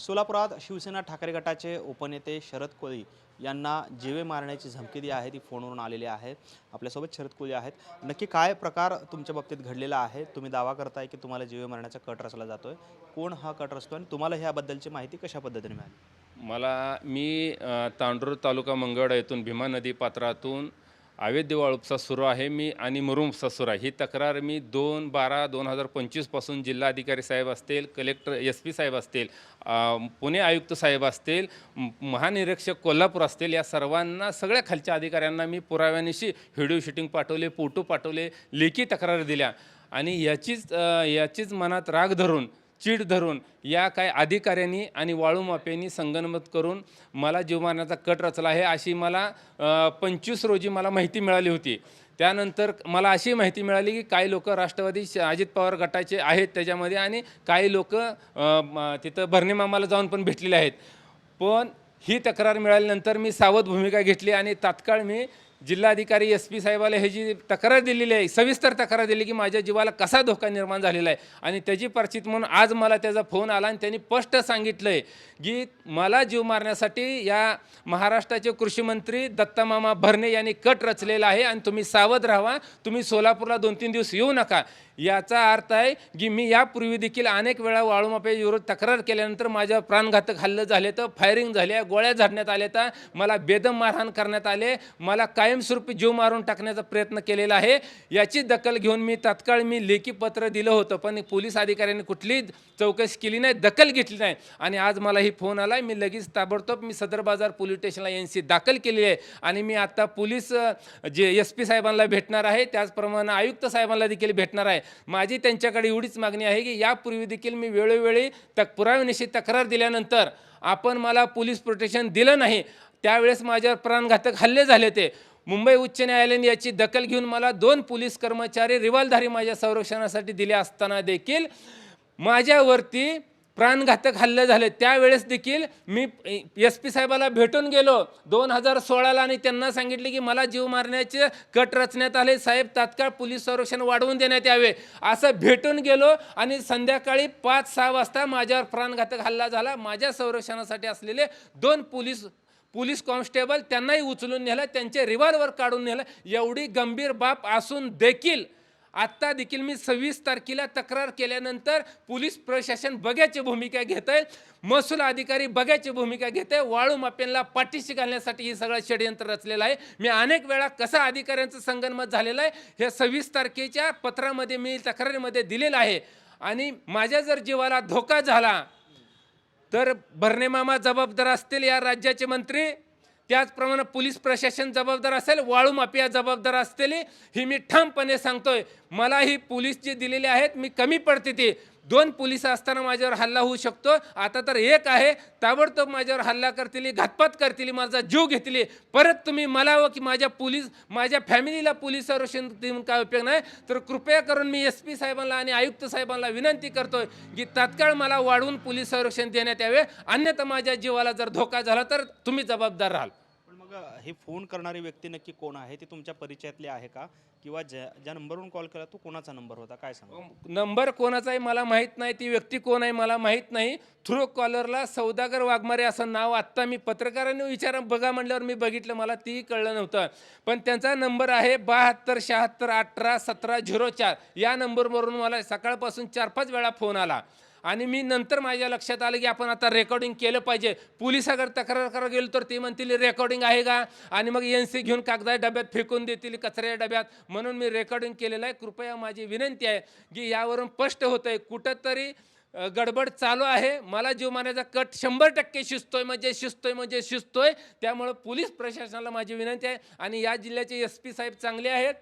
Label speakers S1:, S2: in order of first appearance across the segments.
S1: सोलापुरात शिवसेना ठाकरे गटाचे उपनेते शरद कोळी यांना जीवे मारण्याची धमकी जी आहे ती फोनवरून आलेली आहे. आपल्यासोबत शरद कोळी आहेत. नक्की काय प्रकार तुमच्या बाबतीत घडलेला आहे? तुम्ही दावा करताय की तुम्हाला जीवे मारण्याचा कट रचला जातोय. कोण हा कट रचतो आणि तुम्हाला ह्याबद्दलची माहिती कशा पद्धतीने मिळाली?
S2: मला मी तांडूर तालुका मंगळ येथून भीमा नदी पात्रातून अवैध वाळूपसा सुरू आहे. मी आणि मुरुम उपसा सुरू आहे. ही तक्रार मी दोन बारा दोन हजार पंचवीसपासून जिल्हाधिकारी साहेब असतील कलेक्टर एस पी साहेब असतील पुणे आयुक्त साहेब असतील महानिरीक्षक कोल्हापूर असतील या सर्वांना सगळ्या खालच्या अधिकाऱ्यांना मी पुराव्यानिशी व्हिडिओ शूटिंग पाठवले फोटो पाठवले लेखी तक्रार दिल्या. आणि याचीच याचीच मनात राग धरून चीड धरून या काय अधिकाऱ्यांनी आणि वाळूमाप्यांनी संगनमत करून मला जीव मारण्याचा कट रचला आहे अशी मला पंचवीस रोजी मला माहिती मिळाली होती. त्यानंतर मला अशी माहिती मिळाली की काही लोक राष्ट्रवादी श- अजित पवार गटाचे आहेत त्याच्यामध्ये आणि काही लोक तिथं भरणे मामाला जाऊन पण भेटलेले आहेत. पण ही तक्रार मिळाल्यानंतर मी सावध भूमिका घेतली आणि तात्काळ मी जिल्हाधिकारी एस पी साहेबाला हे जी तक्रार दिलेली आहे सविस्तर तक्रार दिली की माझ्या जीवाला कसा धोका निर्माण झालेला आहे आणि त्याची परिचित म्हणून आज मला त्याचा फोन आला आणि त्यांनी स्पष्ट सांगितलं आहे की मला जीव मारण्यासाठी या महाराष्ट्राचे कृषीमंत्री दत्तामामा भरणे यांनी कट रचलेला आहे आणि तुम्ही सावध राहा तुम्ही सोलापूरला दोन तीन दिवस येऊ नका. याचा अर्थ आहे की मी यापूर्वी देखील अनेक वेळा वाळूमापे विरोध तक्रार केल्यानंतर माझ्या प्राणघातक हल्लं झाले तर फायरिंग झाल्या गोळ्या झाडण्यात आल्या तर मला बेदम मारहाण करण्यात आले मला कायमस्वरूपी जीव मारून टाकण्याचा प्रयत्न केलेला आहे. याची दखल घेऊन मी तात्काळ मी लेखी पत्र दिलं होतं पण पोलीस अधिकाऱ्यांनी कुठलीच चौकशी केली नाही दखल घेतली नाही. आणि आज मला ही फोन आला मी लगेच ताबडतोब मी सदर बाजार पोलीस स्टेशनला एन सी दाखल केली आहे. आणि मी आता पोलीस जे एस पी साहेबांना भेटणार आहे त्याचप्रमाणे आयुक्त साहेबांना देखील भेटणार आहे. माझी त्यांच्याकडे एवढीच मागणी आहे की यापूर्वी देखील मी वेळोवेळी तक पुराव्यानिशी तक्रार दिल्यानंतर आपण मला पोलीस प्रोटेक्शन दिलं नाही त्यावेळेस माझ्यावर प्राणघातक हल्ले झाले ते मुंबई उच्च न्यायालयाने याची दखल घेऊन मला दोन पोलीस कर्मचारी रिवालधारी माझ्या संरक्षणासाठी दिले असताना देखील माझ्यावरती प्राणघातक हल्ले झाले. त्यावेळेस देखील मी एस पी साहेबाला भेटून गेलो. दोन हजार सोळाला आणि त्यांना सांगितले की मला जीव मारण्याचे कट रचण्यात आले. साहेब तात्काळ पोलीस संरक्षण वाढवून देण्यात यावे. असं भेटून गेलो आणि संध्याकाळी पाच सहा वाजता माझ्यावर प्राणघातक हल्ला झाला. माझ्या संरक्षणासाठी असलेले दोन पोलीस पोलीस कॉन्स्टेबल त्यांनाही उचलून नेलं. त्यांचे रिव्हॉल्वर काढून नेलं. एवढी गंभीर बाब असून देखील आत्ता देखील मी सव्वीस तारखेला तक्रार केल्यानंतर पोलीस प्रशासन बघ्याची भूमिका घेत आहे महसूल अधिकारी बघ्याची भूमिका घेत आहे वाळू माप्यांना पाठीशी घालण्यासाठी हे सगळं षडयंत्र रचलेलं आहे. मी अनेक वेळा कसा अधिकाऱ्यांचं संगनमत झालेलं आहे हे सव्वीस तारखेच्या पत्रामध्ये मी तक्रारीमध्ये दिलेलं आहे. आणि माझ्या जर जीवाला धोका झाला तर भरणेमामा जबाबदार असतील या राज्याचे मंत्री. त्याचप्रमाणे पोलीस प्रशासन जबाबदार असेल वाळू माफिया जबाबदार असतील ही मी ठामपणे सांगतोय. मला ही पोलीस जे दिलेले आहेत मी कमी पडते ते. दोन पोलीस असताना माझ्यावर हल्ला होऊ शकतो. आता तर एक आहे ताबडतोब माझ्यावर हल्ला करतील घातपात करतील माझा जीव घेतली. परत तुम्ही मला व की माझ्या पोलीस माझ्या फॅमिलीला पोलीस संरक्षण देऊन काय उपयोग नाही? तर कृपया करून मी एस पी साहेबांना आणि आयुक्त साहेबांना विनंती करतोय की तात्काळ मला वाढवून पोलीस संरक्षण देण्यात यावे. अन्यथा माझ्या जीवाला जर धोका झाला तर तुम्ही जबाबदार राहाल.
S1: मग हे फोन करणारी व्यक्ती नक्की कोण आहे? ते तुमच्या परिचयातले आहे का? किंवा ज्या ज्या नंबरवरून कॉल केला तो कोणाचा नंबर होता? काय सांगा?
S2: नंबर कोणाचा आहे मला माहीत नाही ती व्यक्ती कोण आहे मला माहीत नाही. थ्रू कॉलरला सौदागर वाघमारे असं नाव आत्ता मी पत्रकारांनी विचार बघा म्हणल्यावर मी बघितलं मला तीही कळलं नव्हतं. पण त्यांचा नंबर आहे बहात्तर शहात्तर अठरा सतरा झिरो चार. या नंबरवरून मला सकाळपासून चार पाच वेळा फोन आला. आणि मी नंतर माझ्या लक्षात आलं की आपण आता रेकॉर्डिंग केलं पाहिजे. पोलिसाकडे तक्रार करायला गेलो तर ते म्हणतील रेकॉर्डिंग आहे का? आणि मग एन सी घेऊन कागदा डब्यात फेकून देतील कचऱ्या डब्यात. म्हणून मी रेकॉर्डिंग केलेलं आहे. कृपया माझी विनंती आहे की यावरून स्पष्ट होतं आहे कुठंतरी गडबड चालू आहे. मला जीव मारण्याचा कट शंभर टक्के शिजतोय म्हणजे शिजतोय म्हणजे शिजतोय. त्यामुळं पोलीस प्रशासनाला माझी विनंती आहे. आणि या जिल्ह्याचे एस पी साहेब चांगले आहेत.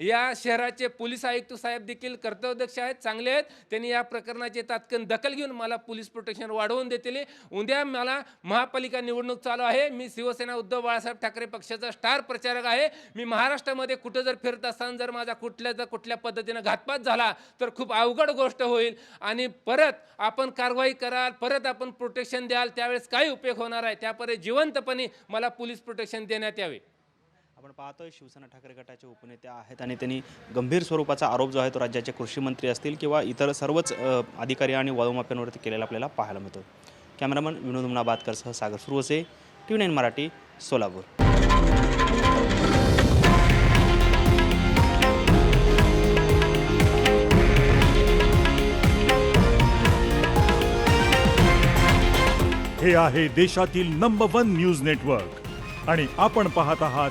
S2: या शहराचे पोलीस आयुक्त साहेब देखील कर्तव्यदक्ष आहेत चांगले आहेत. त्यांनी या प्रकरणाची तात्कन दखल घेऊन मला पोलीस प्रोटेक्शन वाढवून देतील उद्या मला महापालिका निवडणूक चालू आहे. मी शिवसेना उद्धव बाळासाहेब ठाकरे पक्षाचा स्टार प्रचारक आहे. मी महाराष्ट्रामध्ये कुठं जर फिरत असताना जर माझा कुठल्या जर कुठल्या पद्धतीनं घातपात झाला तर खूप अवघड गोष्ट होईल. आणि परत आपण कारवाई कराल परत आपण प्रोटेक्शन द्याल त्यावेळेस काय उपयोग होणार आहे. त्यापर्यंत जिवंतपणे मला पोलीस प्रोटेक्शन देण्यात यावे.
S1: आपण पाहतोय शिवसेना ठाकरे गटाचे उपनेते आहेत आणि त्यांनी गंभीर स्वरूपाचा आरोप जो आहे तो राज्याचे कृषी मंत्री असतील किंवा इतर सर्वच अधिकारी आणि वायुमाप्यांवरती केलेला आपल्याला पाहायला मिळतो कॅमेरामन विनोद मुना बातकरसह सागर सुरू असे टी नाईन मराठी सोलापूर.
S3: हे आहे देशातील नंबर वन न्यूज नेटवर्क आणि आपण पाहत आहात